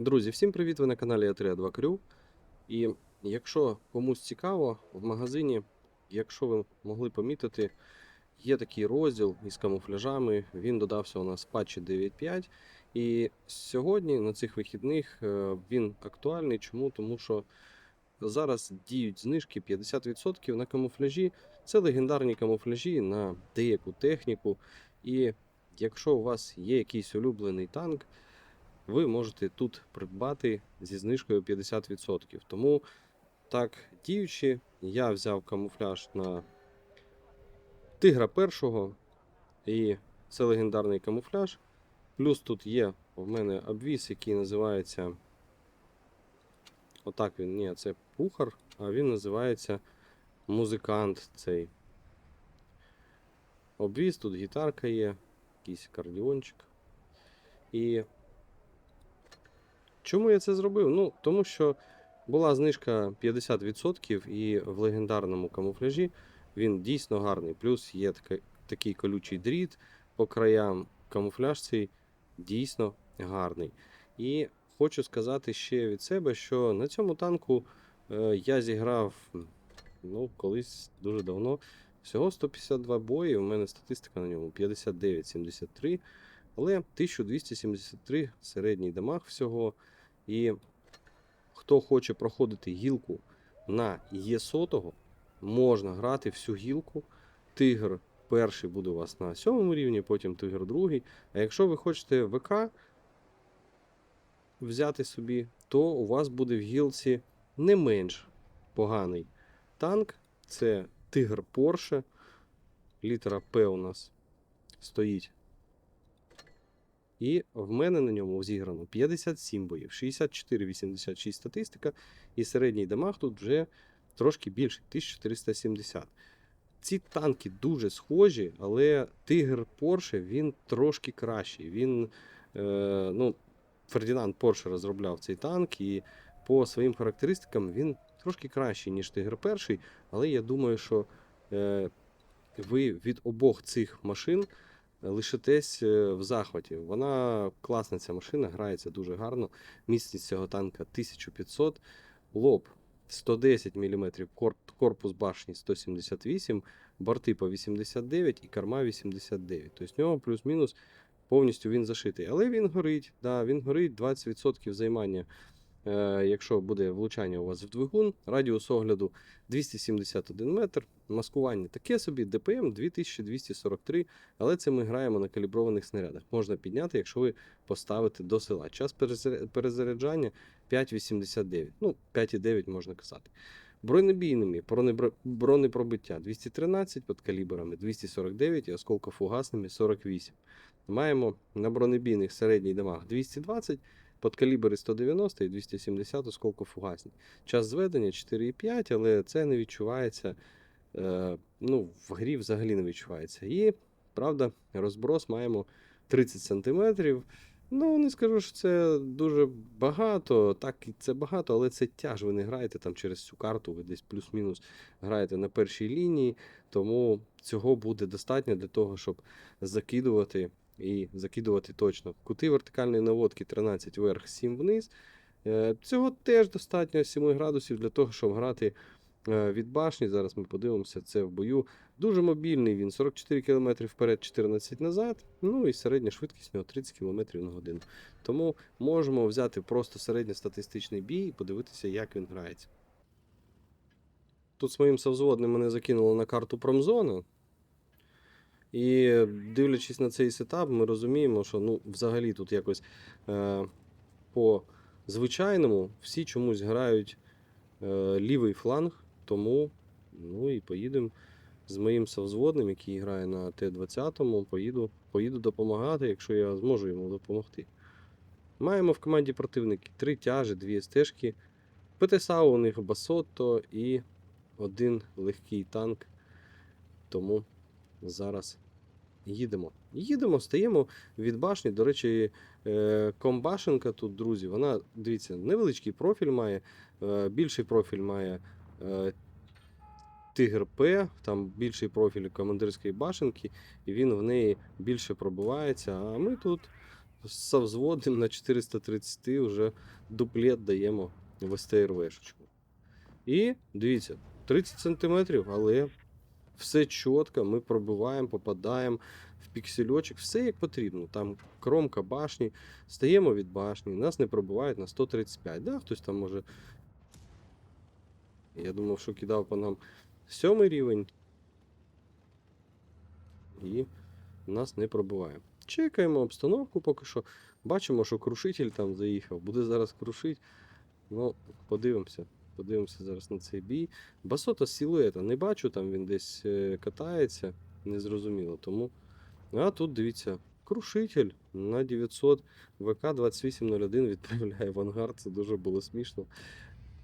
Друзі, всім привіт! Ви на каналі А3А2 Крю. І якщо комусь цікаво, в магазині, якщо ви могли помітити, є такий розділ із камуфляжами. Він додався у нас в патчі 9.5. І сьогодні, на цих вихідних, е, він актуальний. Чому? Тому що зараз діють знижки 50% на камуфляжі. Це легендарні камуфляжі на деяку техніку. І якщо у вас є якийсь улюблений танк, ви можете тут придбати зі знижкою 50%. Тому, так діючи, я взяв камуфляж на тигра першого, і це легендарний камуфляж. Плюс тут є в мене обвіс, який називається. Отак він, ні, це пухар, а він називається музикант цей. Обвіз, тут гітарка є, якийсь акордіончик. І Чому я це зробив? Ну, тому що була знижка 50% і в легендарному камуфляжі він дійсно гарний. Плюс є такий колючий дріт по краям. Камуфляж цей дійсно гарний. І хочу сказати ще від себе, що на цьому танку е, я зіграв ну, колись дуже давно. Всього 152 бої. У мене статистика на ньому 59-73. Але 1273 середній дамаг всього. І хто хоче проходити гілку на Є100, можна грати всю гілку. Тигр перший буде у вас на сьомому рівні, потім тигр другий. А якщо ви хочете ВК взяти собі, то у вас буде в гілці не менш поганий танк. Це тигр Porsche. Літера П у нас стоїть і в мене на ньому зіграно 57 боїв, 64-86 статистика, і середній дамаг тут вже трошки більше 1470. Ці танки дуже схожі, але Тигр Porsche він трошки кращий. Він, е, ну, Фердінанд Порше розробляв цей танк, і по своїм характеристикам він трошки кращий, ніж Тигр перший. Але я думаю, що е, ви від обох цих машин лишитесь е, в захваті. Вона класна ця машина, грається дуже гарно. Міцність цього танка 1500, лоб 110 мм, корпус башні 178, борти по 89 і корма 89. Тобто в нього плюс-мінус повністю він зашитий. Але він горить, да, він горить 20% займання. Е, якщо буде влучання у вас в двигун, радіус огляду 271 метр, маскування таке собі, ДПМ 2243, але це ми граємо на каліброваних снарядах. Можна підняти, якщо ви поставите до села. Час перезаряджання 5,89, ну 5,9 можна казати. Бронебійними бронепробиття 213 під калібрами 249 і осколкофугасними 48. Маємо на бронебійних середній дамаг 220, Подкалібри 190 і 270 осколкофугасні. Час зведення 4,5, але це не відчувається. Е, ну, в грі взагалі не відчувається. І, правда, розброс маємо 30 см. Ну, не скажу, що це дуже багато. Так, це багато, але це тяж. Ви не граєте там через цю карту, ви десь плюс-мінус граєте на першій лінії. Тому цього буде достатньо для того, щоб закидувати і закидувати точно. Кути вертикальної наводки 13 вверх, 7 вниз. Е, Цього теж достатньо 7 градусів для того, щоб грати е, від башні. Зараз ми подивимося це в бою. Дуже мобільний він 44 км вперед, 14 назад. Ну і середня швидкість у нього 30 км на годину. Тому можемо взяти просто середньостатистичний бій і подивитися, як він грається. Тут з моїм совзводним мене закинуло на карту промзона. І дивлячись на цей сетап, ми розуміємо, що ну, взагалі тут якось е, по звичайному всі чомусь грають е, лівий фланг, тому ну, і поїдемо з моїм совзводним, який грає на Т-20, поїду, поїду допомагати, якщо я зможу йому допомогти. Маємо в команді противники три тяжі, дві стежки, ПТСА у них Басотто і один легкий танк. Тому зараз їдемо. Їдемо, стаємо від башні. До речі, е, комбашенка тут, друзі, вона, дивіться, невеличкий профіль має, е, більший профіль має е, Тигр П, там більший профіль командирської башенки, і він в неї більше пробивається. А ми тут з на 430 вже дуплет даємо в СТРВшечку. І дивіться, 30 см, але все чітко, ми пробиваємо, попадаємо в піксельочок, все як потрібно. Там кромка башні, стаємо від башні, нас не пробивають на 135. Да? Хтось там може. Я думав, що кидав по нам сьомий рівень. І нас не пробиває. Чекаємо обстановку поки що. Бачимо, що крушитель там заїхав. Буде зараз крушити. Ну, подивимося. Подивимося зараз на цей бій. Басота силуета не бачу, там він десь е, катається, незрозуміло. Тому. А тут дивіться, крушитель на 900 ВК 2801 відправляє в ангар. Це дуже було смішно.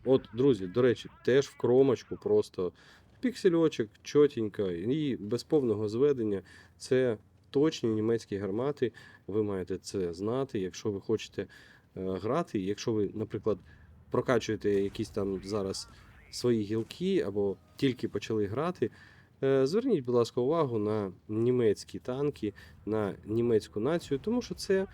От, друзі, до речі, теж в кромочку просто піксельочок, чотенько і без повного зведення. Це точні німецькі гармати. Ви маєте це знати, якщо ви хочете е, грати. Якщо ви, наприклад, прокачуєте якісь там зараз свої гілки або тільки почали грати. е, Зверніть, будь ласка, увагу на німецькі танки, на німецьку націю, тому що це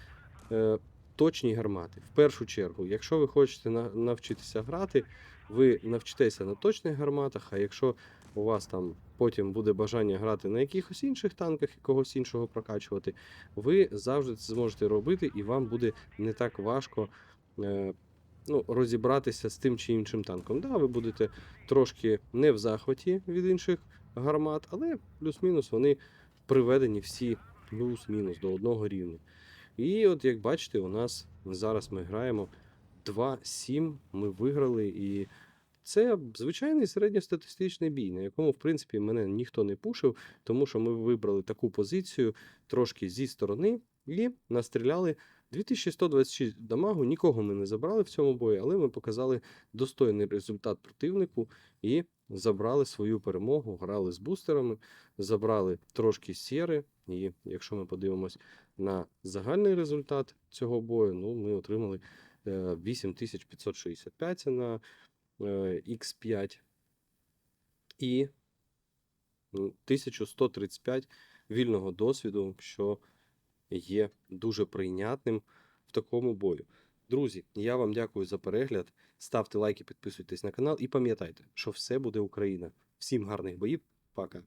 е, точні гармати. В першу чергу, якщо ви хочете на- навчитися грати, ви навчитеся на точних гарматах, а якщо у вас там потім буде бажання грати на якихось інших танках і когось іншого прокачувати, ви завжди це зможете робити, і вам буде не так важко е, ну, розібратися з тим чи іншим танком. Да, ви будете трошки не в захваті від інших гармат, але плюс-мінус вони приведені всі плюс-мінус до одного рівня. І от як бачите, у нас зараз ми граємо 2-7, ми виграли, і це звичайний середньостатистичний бій, на якому, в принципі, мене ніхто не пушив, тому що ми вибрали таку позицію трошки зі сторони і настріляли 2126 дамагу. Нікого ми не забрали в цьому бої, але ми показали достойний результат противнику і забрали свою перемогу, грали з бустерами, забрали трошки сєри. І якщо ми подивимось на загальний результат цього бою, ну ми отримали е, 8565 це на е, X5 і ну, 1135 вільного досвіду, що є дуже прийнятним в такому бою. Друзі, я вам дякую за перегляд. Ставте лайки, підписуйтесь на канал і пам'ятайте, що все буде Україна. Всім гарних боїв. Пока.